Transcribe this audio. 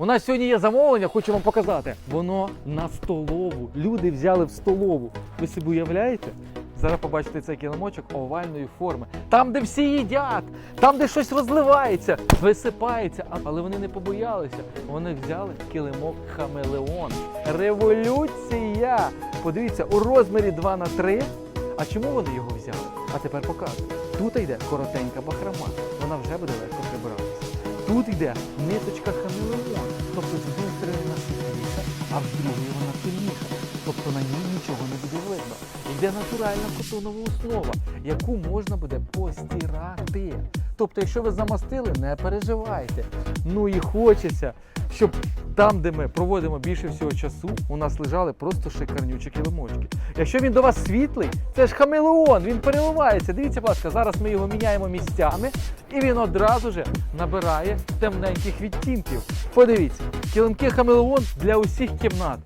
У нас сьогодні є замовлення, хочу вам показати. Воно на столову. Люди взяли в столову. Ви собі уявляєте? Зараз побачите цей килимочок овальної форми. Там, де всі їдять, там, де щось розливається, висипається. Але вони не побоялися. Вони взяли килимок Хамелеон. Революція! Подивіться, у розмірі 2 на 3 А чому вони його взяли? А тепер показую. Тут йде коротенька бахрома, вона вже буде легко прибиратися. Тут йде ниточка хамелеон, а в другій вона темніша. Тобто на ній нічого не буде видно. Йде натуральна котонова основа, яку можна буде постирати. Тобто, якщо ви замастили, не переживайте. Ну і хочеться, щоб там, де ми проводимо більше всього часу, у нас лежали просто шикарнючі килимочки. Якщо він до вас світлий, це ж хамелеон, він переливається. Дивіться, будь ласка, зараз ми його міняємо місцями, і він одразу же набирає темненьких відтінків. Подивіться, килимки хамелеон для усіх кімнат.